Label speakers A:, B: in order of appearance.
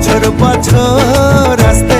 A: বছর বছর আসতে